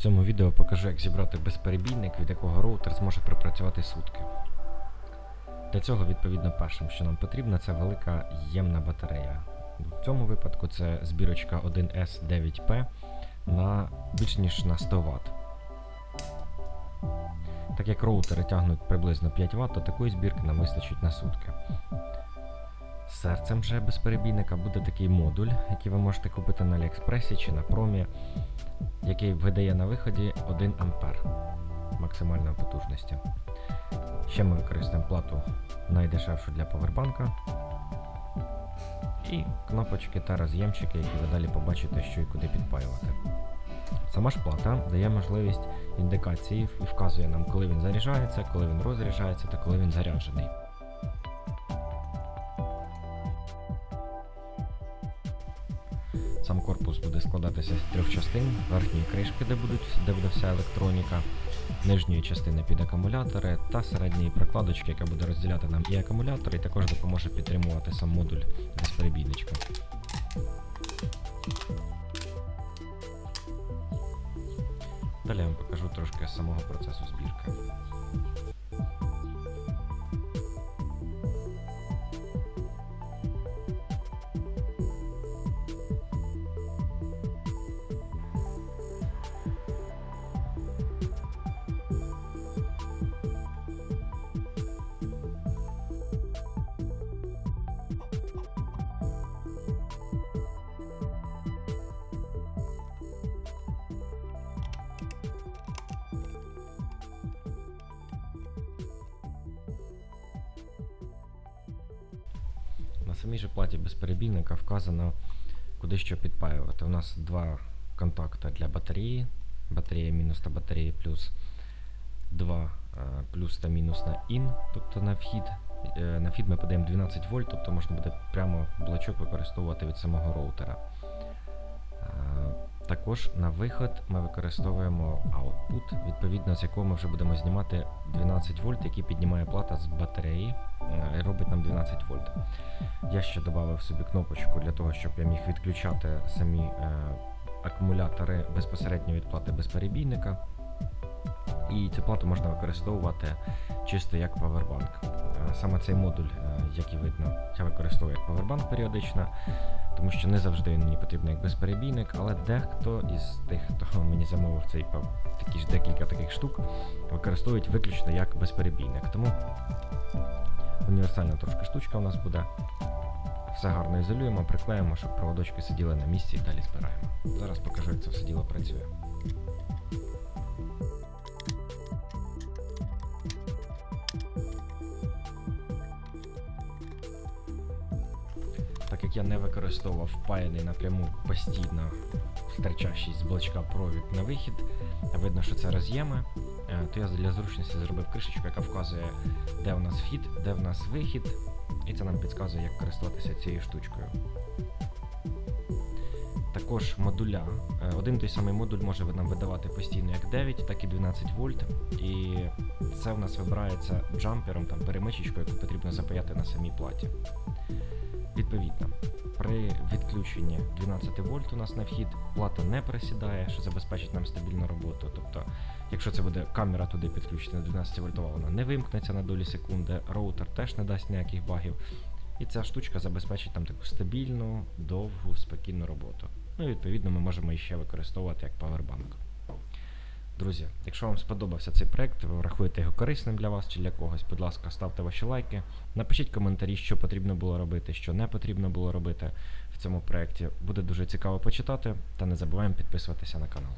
цьому відео покажу, як зібрати безперебійник, від якого роутер зможе пропрацювати сутки. Для цього, відповідно, першим, що нам потрібно, це велика ємна батарея. В цьому випадку це збірочка 1S9P на більш ніж на 100 Вт. Так як роутери тягнуть приблизно 5 Вт, то такої збірки нам вистачить на сутки. Серцем же безперебійника буде такий модуль, який ви можете купити на Аліекспресі чи на промі, який видає на виході 1 А максимальної потужності. Ще ми використаємо плату найдешевшу для повербанка. І кнопочки та роз'ємчики, які ви далі побачите, що і куди підпаювати. Сама ж плата дає можливість індикації і вказує нам, коли він заряджається, коли він розряджається та коли він заряджений. Сам корпус буде складатися з трьох частин: верхньої кришки, де, будуть, де буде вся електроніка, нижньої частини під акумулятори та середньої прокладочки, яка буде розділяти нам і акумулятор, і також допоможе підтримувати сам модуль безперебійничка. Далі я вам покажу трошки самого процесу збірки. Самій же платі безперебійника вказано, куди що підпаювати. У нас два контакти для батареї, батарея мінус та батарея плюс, два е, плюс та мінус на IN, тобто на вхід. Е, На вхід ми подаємо 12 вольт, тобто можна буде прямо блочок використовувати від самого роутера. Також на виход ми використовуємо output, відповідно з якого ми вже будемо знімати 12 вольт, який піднімає плата з батареї е, і робить нам 12 вольт. Я ще додав собі кнопочку для того, щоб я міг відключати самі е, акумулятори безпосередньо від плати безперебійника. І цю плату можна використовувати чисто як павербанк. Е, Саме цей модуль, е, як і видно, я використовую як павербанк періодично, тому що не завжди він мені потрібен як безперебійник, але дехто із тих, хто мені замовив цей такі ж декілька таких штук, використовують виключно як безперебійник. Тому універсальна трошки штучка у нас буде. Все гарно ізолюємо, приклеїмо, щоб проводочки сиділи на місці і далі збираємо. Зараз покажу, як це все діло працює. Так я не використовував впаяний напряму постійно стирчащий з блочка провід на вихід, видно, що це роз'єми, е, то я для зручності зробив кришечку, яка вказує, де у нас вхід, де в нас вихід, і це нам підказує, як користуватися цією штучкою. Також модуля. Е, Один той самий модуль може нам видавати постійно як 9, так і 12 вольт. І це в нас вибирається джампером, там перемичечкою, яку потрібно запаяти на самій платі. Відповідно, при відключенні 12 вольт у нас на вхід плата не просідає, що забезпечить нам стабільну роботу. Тобто, якщо це буде камера туди підключена 12 вольтова, вона не вимкнеться на долі секунди, роутер теж не дасть ніяких багів. І ця штучка забезпечить нам таку стабільну, довгу, спокійну роботу. Ну і відповідно ми можемо її ще використовувати як павербанк. Друзі, якщо вам сподобався цей проект, ви рахуєте його корисним для вас чи для когось, будь ласка, ставте ваші лайки, напишіть коментарі, що потрібно було робити, що не потрібно було робити в цьому проєкті. Буде дуже цікаво почитати, та не забуваємо підписуватися на канал.